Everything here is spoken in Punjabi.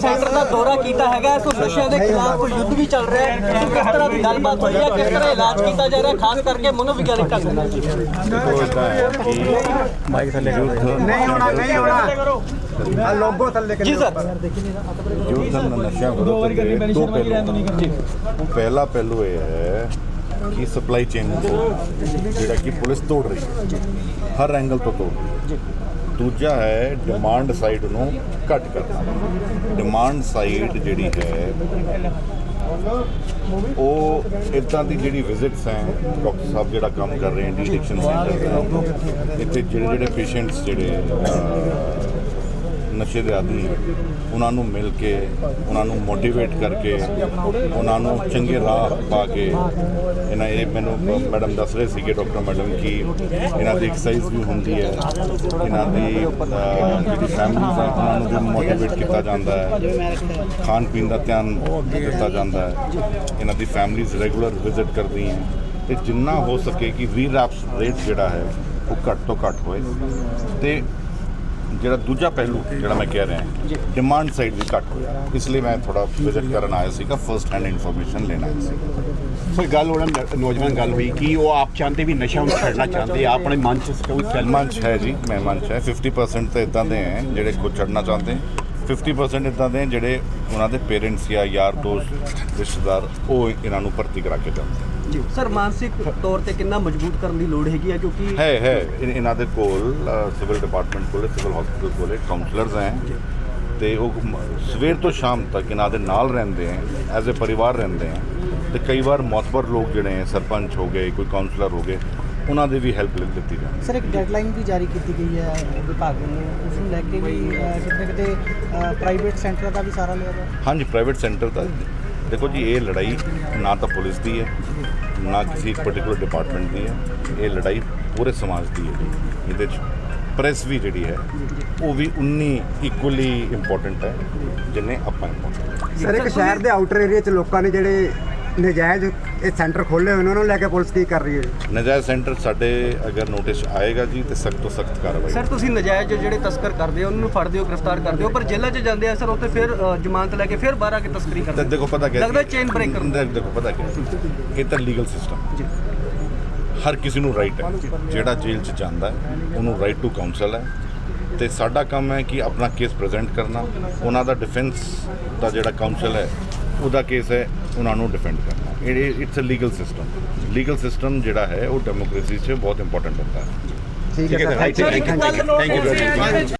ਸੈਂਟਰ ਦਾ ਦੌਰਾ ਕੀਤਾ ਹੈਗਾ। ਸੋ ਨਸ਼ਿਆਂ ਦੇ ਖਿਲਾਫ ਕੋਈ ਯੁੱਧ ਵੀ ਚੱਲ ਰਿਹਾ ਹੈ। ਸੋ ਕਿਸ ਤਰ੍ਹਾਂ ਦੀ ਗੱਲਬਾਤ ਹੋਈ ਹੈ? ਕਿਸ ਤਰ੍ਹਾਂ ਇਲਾਜ ਕੀਤਾ ਜਾ ਰਿਹਾ? ਖਾਸ ਕਰਕੇ ਮਨੋਵਿਗਿਆਨਿਕ ਢੰਗ ਨਾਲ। ਜੀ ਕਿ ਮਾਈਕ ਥੱਲੇ ਨਹੀਂ ਹੋਣਾ ਨਹੀਂ ਹੋਣਾ। ਆ ਲੋਗੋ ਥੱਲੇ ਜੀ ਸਰ। ਯੁੱਧ ਨਸ਼ਿਆਂ ਵਿਰੁੱਧ ਦੇ ਦੋ ਪਹਿਲੂ ਪਹਿਲਾ ਪਹਿਲੂ ਇਹ ਹੈ ਕਿ ਸਪਲਾਈ ਚੇਨ ਜਿਹੜਾ ਕਿ ਪੁਲਿਸ ਤੋੜ ਰਹੀ ਹੈ। ਹਰ ਐਂਗਲ ਤੋਂ ਤੋੜ ਰਹੀ ਹੈ। ਦੂਜਾ ਹੈ ਡਿਮਾਂਡ ਸਾਈਡ ਨੂੰ ਘੱਟ ਕਰਨਾ। ਡਿਮਾਂਡ ਸਾਈਡ ਜਿਹੜੀ ਹੈ, ਉਹ ਇਦਾਂ ਦੀ ਜਿਹੜੀ ਵਿਜ਼ਿਟਸ ਹੈ ਡਾਕਟਰ ਸਾਹਿਬ ਜਿਹੜਾ ਕੰਮ ਕਰ ਰਹੇ ਹੈ ਐਡਿਕਸ਼ਨ ਸੈਂਟਰ ਇੱਥੇ ਜਿਹੜੇ ਜਿਹੜੇ ਪੇਸ਼ੈਂਟਸ ਜਿਹੜੇ ਨਸ਼ੇ ਦੇ ਆਦੀ ਉਹਨਾਂ ਨੂੰ ਮਿਲ ਕੇ, ਉਹਨਾਂ ਨੂੰ ਮੋਟੀਵੇਟ ਕਰਕੇ, ਉਹਨਾਂ ਨੂੰ ਚੰਗੇ ਰਾਹ ਪਾ ਕੇ ਇਹਨਾਂ ਇਹ ਮੈਨੂੰ ਮੈਡਮ ਦੱਸ ਰਹੇ ਸੀਗੇ, ਡਾਕਟਰ ਮੈਡਮ, ਕਿ ਇਹਨਾਂ ਦੀ ਐਕਸਰਸਾਈਜ਼ ਵੀ ਹੁੰਦੀ ਹੈ, ਇਹਨਾਂ ਦੀ ਜਿਹੜੀ ਫੈਮਿਲੀਜ਼ ਹੈ, ਉਹਨਾਂ ਨੂੰ ਵੀ ਮੋਟੀਵੇਟ ਕੀਤਾ ਜਾਂਦਾ ਹੈ, ਖਾਣ ਪੀਣ ਦਾ ਧਿਆਨ ਦਿੱਤਾ ਜਾਂਦਾ ਹੈ, ਇਹਨਾਂ ਦੀ ਫੈਮਿਲੀਜ਼ ਰੈਗੂਲਰ ਵਿਜ਼ਿਟ ਕਰਦੀਆਂ ਤੇ ਜਿੰਨਾ ਹੋ ਸਕੇ ਕਿ ਵੀ ਰੀਰੈਪਸ ਰੇਟ ਜਿਹੜਾ ਹੈ, ਉਹ ਘੱਟ ਤੋਂ ਘੱਟ ਹੋਏ। ਤੇ ਜਿਹੜਾ ਦੂਜਾ ਪਹਿਲੂ ਜਿਹੜਾ ਮੈਂ ਕਹਿ ਰਿਹਾ ਡਿਮਾਂਡ ਸਾਈਡ ਵੀ ਘੱਟ ਹੋਇਆ। ਇਸ ਲਈ ਮੈਂ ਥੋੜਾ ਵਿਜ਼ਿਟ ਕਰਨ ਆਇਆ ਸੀਗਾ ਫਰਸਟ ਹੈਂਡ ਇਨਫੋਰਮੇਸ਼ਨ ਲੈਣ ਆਇਆ ਸੀ ਕੋਈ ਗੱਲ ਉਹਨਾਂ ਨਾਲ ਨੌਜਵਾਨ ਗੱਲ ਹੋਈ ਕਿ ਉਹ ਆਪ ਚਾਹੁੰਦੇ ਵੀ ਨਸ਼ਾ ਨੂੰ ਛੱਡਣਾ ਚਾਹੁੰਦੇ ਆ ਆਪਣੇ ਮਨ 'ਚ ਕੋਈ ਗੱਲ ਮਨ 'ਚ ਹੈ ਜੀ ਮੈਂ ਮਨ 'ਚ ਹੈ। 50% ਤਾਂ ਇਦਾਂ ਦੇ ਹੈ ਜਿਹੜੇ ਖੁਦ ਛੱਡਣਾ ਚਾਹੁੰਦੇ। 50% ਇਦਾਂ ਦੇ ਜਿਹੜੇ ਉਹਨਾਂ ਦੇ ਪੇਰੈਂਟਸ ਜਾਂ ਯਾਰ ਦੋਸਤ ਰਿਸ਼ਤੇਦਾਰ ਉਹ ਇਹਨਾਂ ਨੂੰ ਭਰਤੀ ਕਰਾ ਕੇ ਜਾਂਦੇ। ਜੀ। ਸਰ ਮਾਨਸਿਕ ਤੌਰ ਤੇ ਕਿੰਨਾ ਮਜ਼ਬੂਤ ਕਰਨ ਦੀ ਲੋੜ ਹੈਗੀ ਹੈ ਕਿਉਂਕਿ ਹੈ ਹੈ। ਇਨ- ਇਹਨਾਂ ਦੇ ਕੋਲ ਸਿਵਲ ਡਿਪਾਰਟਮੈਂਟ ਕੋਲ ਸਿਵਲ ਹਸਪੀਟਲ ਕੋਲ ਕਾਉਂਸਲਰਸ ਹੈ। ਤੇ ਉਹ ਮ- ਸਵੇਰ ਤੋਂ ਸ਼ਾਮ ਤੱਕ ਇਹਨਾਂ ਦੇ ਨਾਲ ਰਹਿੰਦੇ ਹੈ ਐਜ਼ ਅ ਪਰਿਵਾਰ ਰਹਿੰਦੇ ਹੈ। ਤੇ ਕਈ ਵਾਰ ਮੌਤਬਰ ਲੋਕ ਜਿਹੜੇ ਹੈ ਸਰਪੰਚ ਹੋ ਗਏ ਕੋਈ ਕਾਉਂਸਲਰ ਹੋ ਗਏ ਉਹਨਾਂ ਦੇ ਵੀ ਹੈਲਪ ਦਿੱਤੀ ਜਾਂਦੀ ਸਰ ਇੱਕ ਡੈਡਲਾਈਨ ਵੀ ਜਾਰੀ ਕੀਤੀ ਗਈ ਹੈ ਵਿਭਾਗ ਵੱਲੋਂ। ਉਸ ਨੂੰ ਲੈ ਕੇ ਵੀ ਅਹ, ਕਿਤੇ ਨਾ ਕਿਤੇ ਪ੍ਰਾਈਵੇਟ ਸੈਂਟਰ ਦਾ ਵੀ ਸਾਰਾ ਲਿਆ ਜਾ ਹਾਂਜੀ ਪ੍ਰਾਈਵੇਟ ਸੈਂਟਰ ਦਾ। ਦੇਖੋ ਜੀ ਇਹ ਲੜਾਈ ਨਾ ਤਾਂ ਪੁਲਿਸ ਦੀ ਹੈ। ਨਾ ਕਿਸੇ ਪਰਟੀਕੂਲਰ ਡਿਪਾਰਟਮੈਂਟ ਦੀ ਹੈ, ਇਹ ਲੜਾਈ ਪੂਰੇ ਸਮਾਜ ਦੀ ਹੈ ਇਹਦੇ 'ਚ ਪ੍ਰੈਸ ਵੀ ਜਿਹੜੀ ਹੈ, ਉਹ ਵੀ ਉਨੀ ਇਕੁਅਲੀ ਇੰਪੋਰਟੈਂਟ ਹੈ, ਜਿੰਨੇ ਆਪਾਂ ਇੰਪੋਰਟੈਂਟ ਸਰ, ਇੱਕ ਸ਼ਹਿਰ ਦੇ ਆਊਟਰ ਏਰੀਆ 'ਚ ਲੋਕਾਂ ਨੇ ਜਿਹੜੇ ਨਜਾਇਜ਼ ਇਹ ਸੈਂਟਰ ਖੋਲੇ ਹੋਏ ਨੇ ਉਹਨਾਂ ਨੂੰ ਲੈ ਕੇ ਪੁਲਿਸ ਕੀ ਕਰ ਰਹੀ ਹੈ ਨਜਾਇਜ਼ ਸੈਂਟਰ ਸਾਡੇ ਅਗਰ ਨੋਟਿਸ ਆਏਗਾ ਜੀ ਤੇ ਸਖਤ ਤੋਂ ਸਖਤ ਕਾਰਵਾਈ ਸਰ ਤੁਸੀਂ ਨਜਾਇਜ਼ ਜਿਹੜੇ ਤਸਕਰ ਕਰਦੇ ਹੋ ਉਹਨਾਂ ਨੂੰ ਫੜਦੇ ਹੋ ਗ੍ਰਿਫਤਾਰ ਕਰਦੇ ਹੋ ਪਰ ਜੇਲ੍ਹਾਂ 'ਚ ਜਾਂਦੇ ਆ ਸਰ ਉੱਥੇ ਫਿਰ ਅ, ਜ਼ਮਾਨਤ ਲੈ ਕੇ ਫਿਰ ਬਾਹਰ ਆ ਕੇ ਤਸਕਰੀ ਕਰਦੇ ਤੇ ਦੇਖੋ ਪਤਾ ਕੀ ਲੱਗਦਾ ਚੇਨ ਬ੍ਰੇਕਰ ਦੇਖੋ ਪਤਾ ਕੀ ਇਹ ਤਾਂ ਲੀਗਲ ਸਿਸਟਮ ਹਰ ਕਿਸੇ ਨੂੰ ਰਾਈਟ ਹੈ। ਜਿਹੜਾ ਜੇਲ੍ਹ 'ਚ ਜਾਂਦਾ ਹੈ ਉਹਨੂੰ ਰਾਈਟ ਟੂ ਕਾਉਂਸਲ ਹੈ। ਤੇ ਸਾਡਾ ਕੰਮ ਹੈ ਕਿ ਆਪਣਾ ਕੇਸ ਪ੍ਰੈਜ਼ੈਂਟ ਕਰਨਾ। ਉਹਨਾਂ ਦਾ ਡਿਫੈਂਸ ਦਾ ਜਿਹੜਾ ਕਾਉਂਸਲ ਹੈ ਉਹਦਾ ਕੇਸ ਹੈ। ਉਹਨਾਂ ਨੂੰ ਡਿਫੈਂਡ ਕਰਨਾ। ਇਹ it's a legal system legal system ਜਿਹੜਾ ਹੈ ਉਹ ਡੈਮੋਕ੍ਰੇਸੀ 'ਚ ਬਹੁਤ ਇੰਪੋਰਟੈਂਟ ਹੁੰਦਾ। ਹੈ ਠੀਕ ਹੈ sir thank you thank you